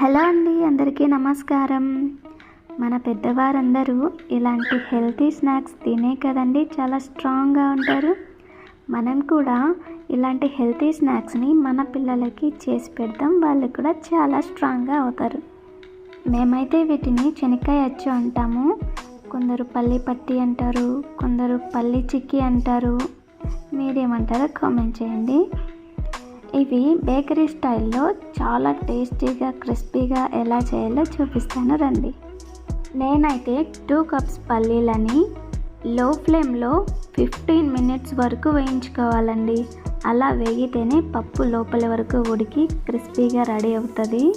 Hello అండి అందరికీ నమస్కారం. మన పెద్దవారందరూ ఇలాంటి హెల్తీ స్నాక్స్ తినే కదండి చాలా స్ట్రాంగ్గా ఉంటారు. మనం కూడా ఇలాంటి హెల్తీ స్నాక్స్ని మన పిల్లలకి చేసి పెడతాం వాళ్ళు కూడా చాలా స్ట్రాంగ్గా అవుతారు. మేమైతే వీటిని శనక్కాయ అచ్చు అంటాము. కొందరు పల్లి పట్టి అంటారు కొందరు పల్లి చిక్కీ అంటారు. మీరేమంటారో కామెంట్ చేయండి. ఇవి బేకరీ స్టైల్లో చాలా టేస్టీగా క్రిస్పీగా ఎలా చేయాలో చూపిస్తాను రండి. నేనైతే టూ కప్స్ పల్లీలని లో ఫ్లేమ్లో ఫిఫ్టీన్ మినిట్స్ వరకు వేయించుకోవాలండి. అలా వేగితేనే పప్పు లోపల వరకు ఉడికి క్రిస్పీగా రెడీ అవుతుంది.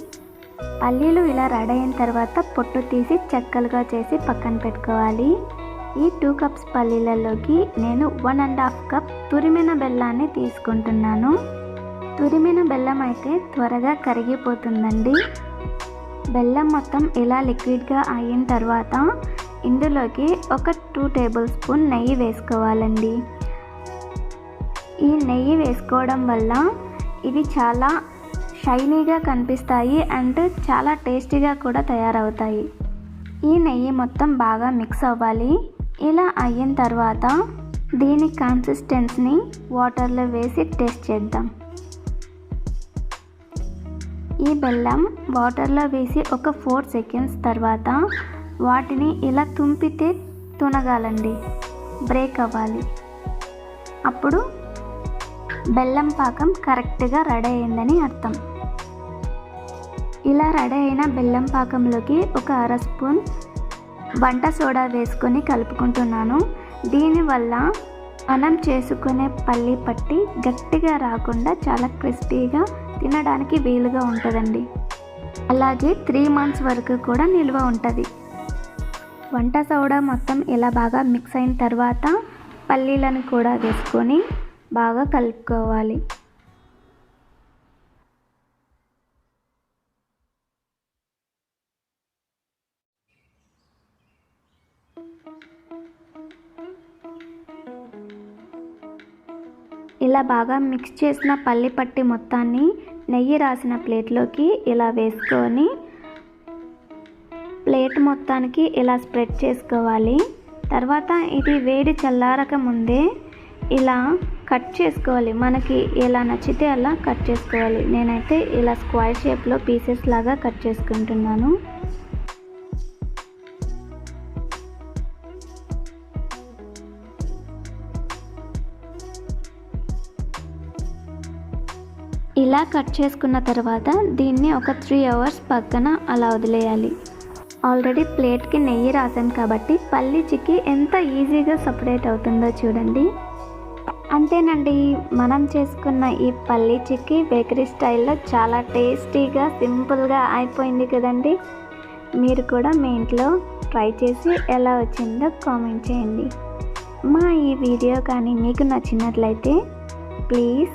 పల్లీలు ఇలా రెడీ అయిన తర్వాత పొట్టు తీసి చెక్కలుగా చేసి పక్కన పెట్టుకోవాలి. ఈ టూ కప్స్ పల్లీలలోకి నేను వన్ అండ్ హాఫ్ కప్ తురిమిన బెల్లాన్ని తీసుకుంటున్నాను. తురిమిన బెల్లం అయితే త్వరగా కరిగిపోతుందండి. బెల్లం మొత్తం ఇలా లిక్విడ్గా అయిన తర్వాత ఇందులోకి ఒక టూ టేబుల్ స్పూన్ నెయ్యి వేసుకోవాలండి. ఈ నెయ్యి వేసుకోవడం వల్ల ఇవి చాలా షైనీగా కనిపిస్తాయి అండ్ చాలా టేస్టీగా కూడా తయారవుతాయి. ఈ నెయ్యి మొత్తం బాగా మిక్స్ అవ్వాలి. ఇలా అయిన తర్వాత దీని కన్సిస్టెన్స్ని వాటర్లో వేసి టేస్ట్ చేద్దాం. ఈ బెల్లం వాటర్లో వేసి ఒక ఫోర్ సెకండ్స్ తర్వాత వాటిని ఇలా తుంపితే తునగాలండి. బ్రేక్ అవ్వాలి. అప్పుడు బెల్లం పాకం కరెక్ట్గా రెడీ అయిందని అర్థం. ఇలా రెడీ అయిన బెల్లం పాకంలోకి ఒక అర స్పూన్ వంట సోడా వేసుకొని కలుపుకుంటున్నాను. దీనివల్ల మనం చేసుకునే పల్లి పట్టి గట్టిగా రాకుండా చాలా క్రిస్పీగా తినడానికి వీలుగా ఉంటుందండి. అలాగే త్రీ మంత్స్ వరకు కూడా నిల్వ ఉంటుంది. వంట సోడా మొత్తం ఇలా బాగా మిక్స్ అయిన తర్వాత పల్లీలను కూడా వేసుకొని బాగా కలుపుకోవాలి. ఇలా బాగా మిక్స్ చేసిన పల్లి పట్టి మొత్తాన్ని నెయ్యి రాసిన ప్లేట్లోకి ఇలా వేసుకొని ప్లేట్ మొత్తానికి ఇలా స్ప్రెడ్ చేసుకోవాలి. తర్వాత ఇది వేడి చల్లారక ముందే ఇలా కట్ చేసుకోవాలి. మనకి ఎలా నచ్చితే అలా కట్ చేసుకోవాలి. నేనైతే ఇలా స్క్వైర్ షేప్లో పీసెస్ లాగా కట్ చేసుకుంటున్నాను. ఇలా కట్ చేసుకున్న తర్వాత దీన్ని ఒక త్రీ అవర్స్ పక్కన అలా వదిలేయాలి. ఆల్రెడీ ప్లేట్కి నెయ్యి రాసాను కాబట్టి పల్లి చిక్కి ఎంత ఈజీగా సపరేట్ అవుతుందో చూడండి. అంతేనండి మనం చేసుకున్న ఈ పల్లి చిక్కి బేకరీ స్టైల్లో చాలా టేస్టీగా సింపుల్గా అయిపోయింది కదండి. మీరు కూడా మీ ఇంట్లో ట్రై చేసి ఎలా వచ్చిందో కామెంట్ చేయండి. మా ఈ వీడియో కానీ మీకు నచ్చినట్లయితే please